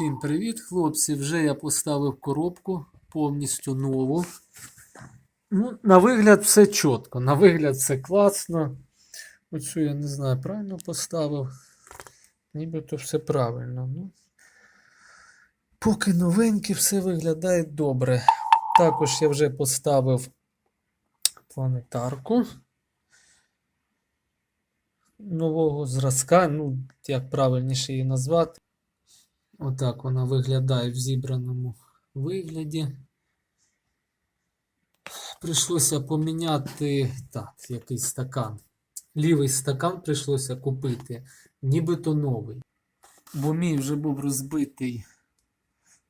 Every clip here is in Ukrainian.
Всім привіт, хлопці. Вже я поставив коробку повністю нову. Ну, на вигляд все чітко, на вигляд все класно. Оцю я не знаю, правильно поставив. Нібито все правильно. Ну, поки новеньке, все виглядає добре. Також я вже поставив планетарку нового зразка, ну, як правильніше її назвати. Отак вона виглядає в зібраному вигляді. Прийшлося поміняти так, якийсь стакан. Лівий стакан прийшлося купити, нібито новий. Бо мій вже був розбитий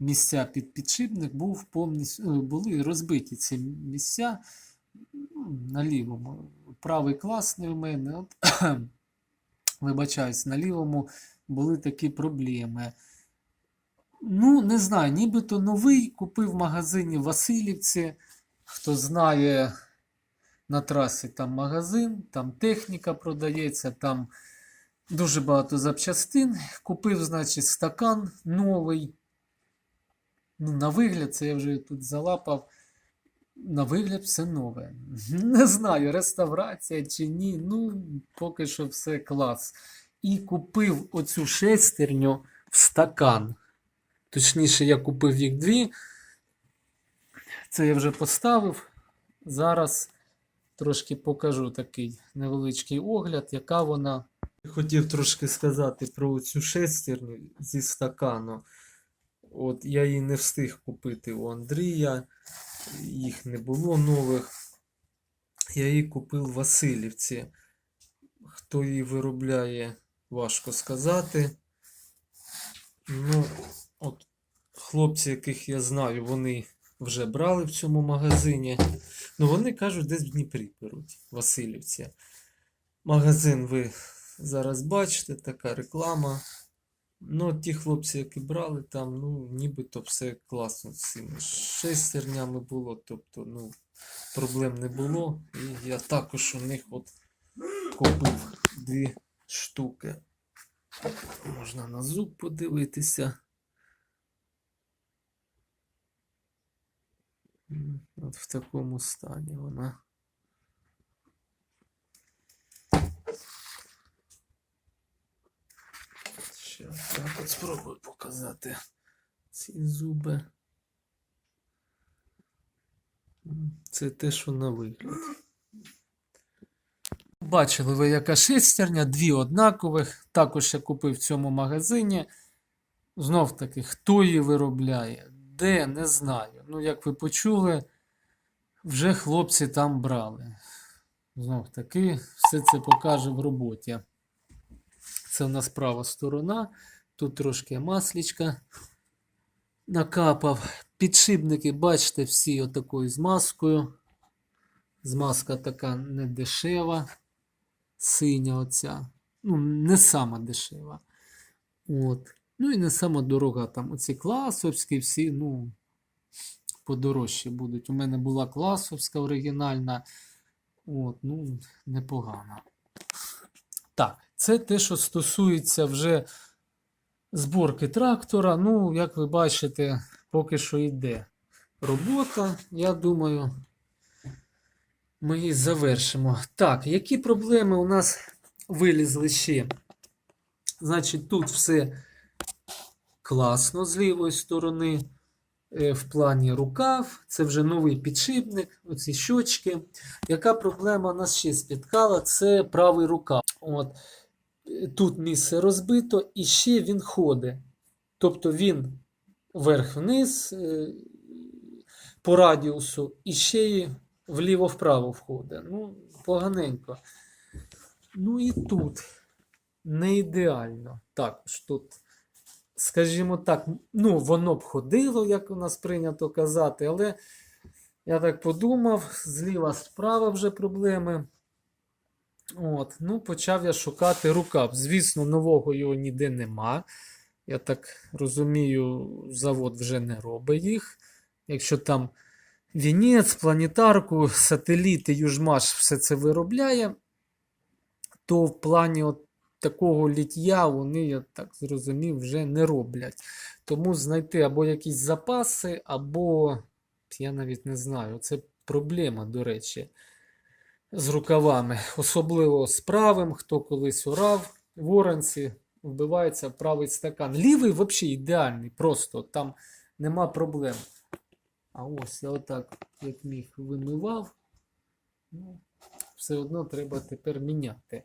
місця під підшипник, був повністю, е, були розбиті ці місця ну, на лівому. Правий класний у мене. От, вибачаюсь, на лівому були такі проблеми. Ну, не знаю, нібито новий купив в магазині Васильівці. Хто знає, на трасі там магазин, там техніка продається, там дуже багато запчастин. Купив, значить, стакан новий. Ну, на вигляд, це я вже тут залапав. На вигляд все нове. Не знаю, реставрація чи ні. Ну, поки що все клас. І купив оцю шестерню в стакан. Точніше, я купив їх дві. Це я вже поставив. Зараз трошки покажу такий невеличкий огляд, яка вона. Хотів трошки сказати про цю шестерню зі стакану. От я її не встиг купити у Андрія, їх не було нових. Я її купив в Васильівці. Хто її виробляє, важко сказати. Ну, от хлопці, яких я знаю, вони вже брали в цьому магазині. Ну, вони кажуть, десь в Дніпрі беруть, Васильівці. Магазин ви зараз бачите, така реклама. Ну, ті хлопці, які брали там, ну, нібито все класно з цими шестернями було, тобто, ну, проблем не було. І я також у них от купив дві штуки. Можна на зуб подивитися. От в такому стані вона. Ще так от спробую показати ці зуби. Це те, що на вигляд. Бачили ви, яка шестерня, дві однакових. Також я купив в цьому магазині. Знов таки, хто її виробляє, де, не знаю. Ну, як ви почули, вже хлопці там брали. Знов таки, все це покаже в роботі. Це у нас права сторона. Тут трошки маслічка накапав. Підшипники, бачите, всі отакою змазкою. Змазка така не дешева, синя оця. Ну, не сама дешева. От. Ну і не сама дорога там. Оці класовські всі, ну, подорожчі будуть. У мене була класовська оригінальна. От, ну, непогана. Так, це те, що стосується вже зборки трактора. Ну, як ви бачите, поки що йде робота. Я думаю, ми її завершимо. Так, які проблеми у нас вилізли ще? Значить, тут все класно з лівої сторони. Е, В плані рукав, це вже новий підшипник, оці щочки. Яка проблема нас ще спіткала? Це правий рукав. От. Тут місце розбито, і ще він ходить. Тобто він вверх-вниз е, по радіусу, і ще й вліво-вправо входить. Ну, поганенько. Ну і тут не ідеально. Також тут, скажімо так, ну, воно б ходило, як у нас прийнято казати, але я так подумав, зліва справа вже проблеми. От, ну, почав я шукати рукав. Звісно, нового його ніде нема. Я так розумію, завод вже не робить їх. Якщо там Вінець, планетарку, сателіти, Южмаш все це виробляє, то в плані от такого ліття вони, я так зрозумів, вже не роблять. Тому знайти або якісь запаси, або я навіть не знаю. Це проблема, до речі, з рукавами. Особливо з правим, хто колись урав в вбивається правий стакан. Лівий взагалі ідеальний, просто там нема проблем. А ось я отак, як міг, вимивав. Ну, все одно треба тепер міняти.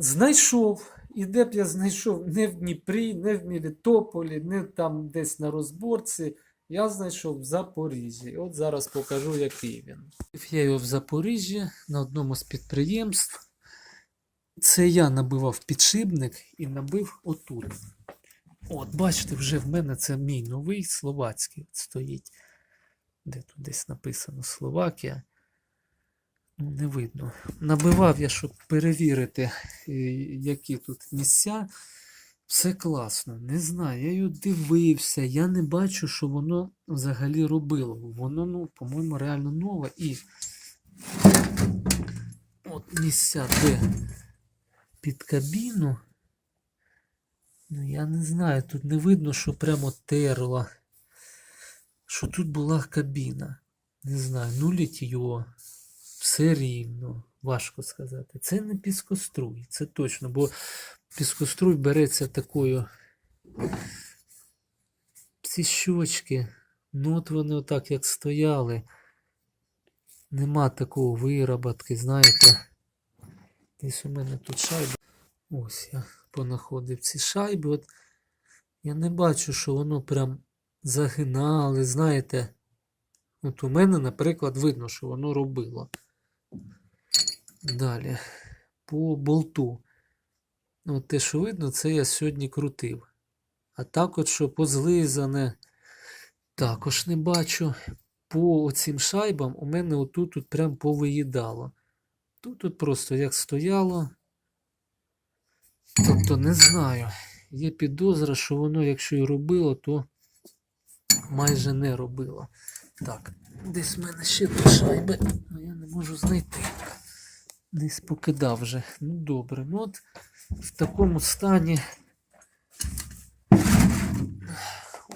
Знайшов, і де б я знайшов не в Дніпрі, не в Мелітополі, не там десь на розборці. Я знайшов в Запоріжжі. От зараз покажу, який він. Я його в Запоріжжі на одному з підприємств. Це я набивав підшипник і набив отут. От, бачите, вже в мене це мій новий словацький стоїть. Де тут десь написано Словакія. Не видно. Набивав я, щоб перевірити, е, які тут місця. Все класно. Не знаю, я його дивився, я не бачу, що воно взагалі робило. Воно, ну, по-моєму, реально нове. І от місця, де під кабіну. Ну, я не знаю, тут не видно, що прямо терло. Що тут була кабіна. Не знаю, ну літьо. Все рівно. Важко сказати. Це не піскоструй, це точно, бо піскоструй береться такою. Ці щочки, ну от вони отак як стояли. Нема такого вироботки, знаєте. Десь у мене тут шайба. Ось я понаходив ці шайби. От я не бачу, що воно прям загинали, знаєте. От у мене, наприклад, видно, що воно робило. Далі. По болту. Ну, те, що видно, це я сьогодні крутив. А так, от що позлизане, також не бачу. По оцім шайбам у мене отут от прям повиїдало. Тут от просто як стояло. Тобто не знаю. Є підозра, що воно, якщо і робило, то майже не робило. Так, десь в мене ще тут шайби, але я не можу знайти. Десь покидав вже. Ну добре. Ну от в такому стані.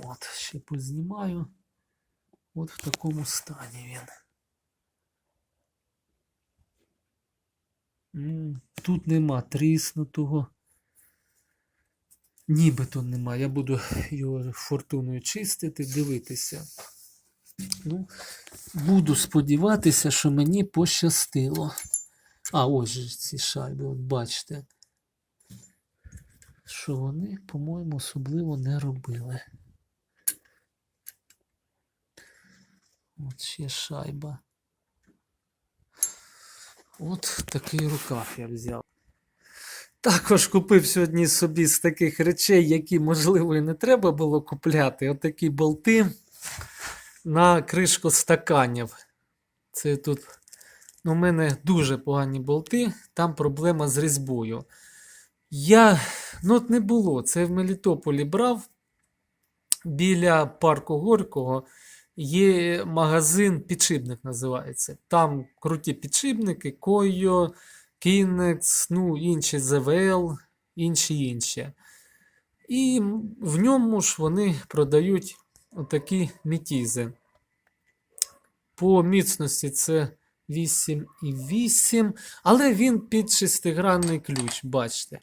От, ще познімаю. От в такому стані він. Тут нема тріснутого. Нібито нема. Я буду його фортуною чистити, дивитися. Ну, буду сподіватися, що мені пощастило. А, ось ці шайби, от бачите. Що вони, по-моєму, особливо не робили. От ще шайба. От такий рукав я взяв. Також купив сьогодні собі з таких речей, які, можливо, і не треба було купляти. Отакі болти на кришку стаканів. Це тут у мене дуже погані болти, там проблема з різьбою. Я, ну от не було. Це в Мелітополі брав біля парку Горького. Є магазин підшипник називається. Там круті підшипники, Койо, Kinex, ну, інші ЗВЛ, інші інші. І в ньому ж вони продають отакі мітізи. По міцності це 8,8, але він під шестигранний ключ, бачите.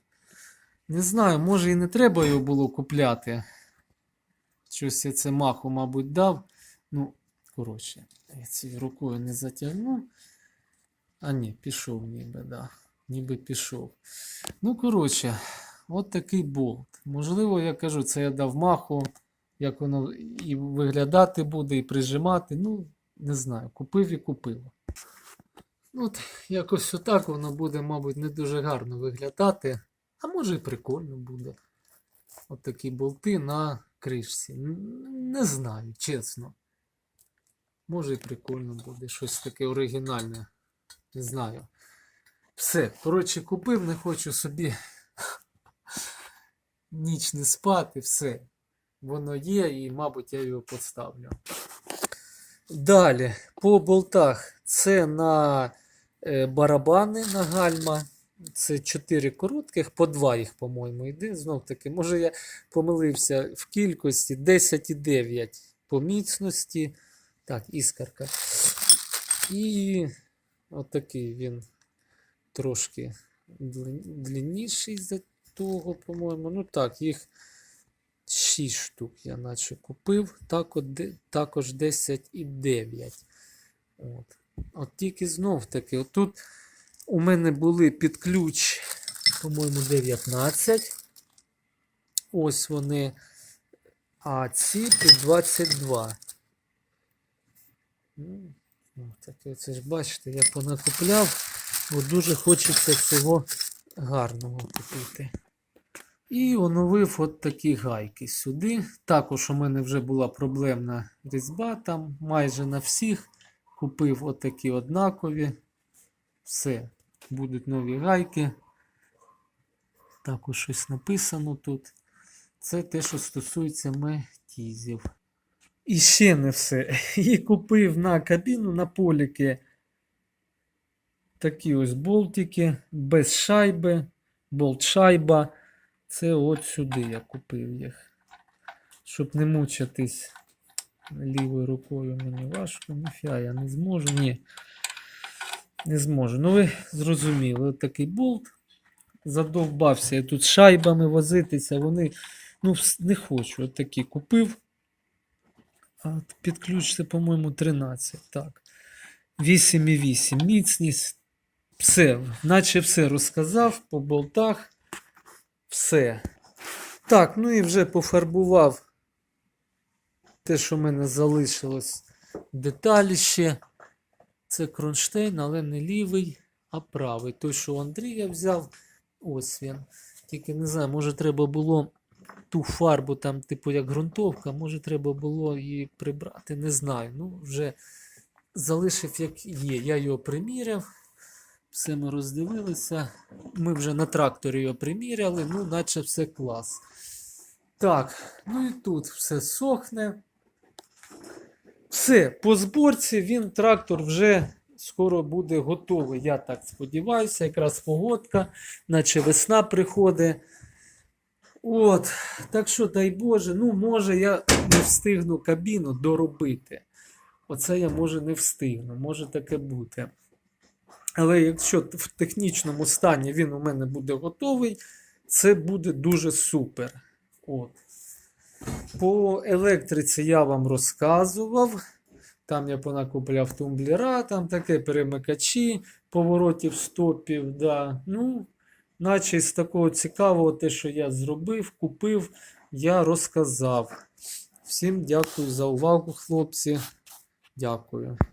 Не знаю, може і не треба його було купляти. Щось я це маху, мабуть, дав. Ну, коротше, я цією рукою не затягну. А ні, пішов ніби, да. Ніби пішов. Ну, коротше, от такий болт. Можливо, я кажу, це я дав маху, як воно і виглядати буде, і прижимати. Ну, не знаю, купив і купив. Ну, От, якось отак воно буде, мабуть, не дуже гарно виглядати. А може і прикольно буде. От такі болти на кришці. Не знаю, чесно. Може і прикольно буде, щось таке оригінальне. Не знаю. Все, коротше, купив, не хочу собі ніч не спати, все. Воно є і, мабуть, я його поставлю. Далі, по болтах це на е, барабани на гальма. Це 4 коротких, по 2 їх, по-моєму, йде. Знов таки, може я помилився в кількості 10,9 по міцності. Так, іскарка. І отакий він трошки длинніший за того, по-моєму. Ну так, їх 6 штук я наче купив. Так також 10,9. От. От тільки знов таки, отут у мене були під ключ, по-моєму, 19. Ось вони. А ці під 22. Ну, ну, таке, це ж бачите, я понакупляв, бо дуже хочеться всього гарного купити. І оновив от такі гайки сюди. Також у мене вже була проблемна різьба там майже на всіх. Купив отакі однакові. Все, будуть нові гайки. Також щось написано тут. Це те, що стосується метізів. І ще не все. І купив на кабіну на поліки такі ось болтики без шайби, болт шайба. Це от сюди я купив їх. Щоб не мучитись лівою рукою мені важко. Ніфіга, я не зможу. Ні. Не зможу. Ну, ви зрозуміли, от такий болт. Задовбався я тут шайбами возитися. Вони ну, не хочу. От такі купив. А під ключ це, по-моєму, 13. Так. 8,8. Міцність. Все. Наче все розказав по болтах. Все. Так, ну і вже пофарбував те, що в мене залишилось деталі ще. Це кронштейн, але не лівий, а правий. Той, що у Андрія взяв, ось він. Тільки не знаю, може треба було ту фарбу, там, типу, як ґрунтовка, може треба було її прибрати, не знаю. Ну, вже залишив як є. Я його приміряв. Все ми роздивилися. Ми вже на тракторі його приміряли, ну, наче все клас. Так, ну і тут все сохне. Все, по зборці він трактор вже скоро буде готовий. Я так сподіваюся, якраз погодка, наче весна приходить. От, так що, дай Боже, ну, може, я не встигну кабіну доробити. Оце я може не встигну, може таке бути. Але якщо в технічному стані він у мене буде готовий, це буде дуже супер. От. По електриці я вам розказував. Там я понакупляв тумблера, там таке перемикачі, поворотів стопів. Да. Ну, наче з такого цікавого, те, що я зробив, купив, я розказав. Всім дякую за увагу, хлопці. Дякую.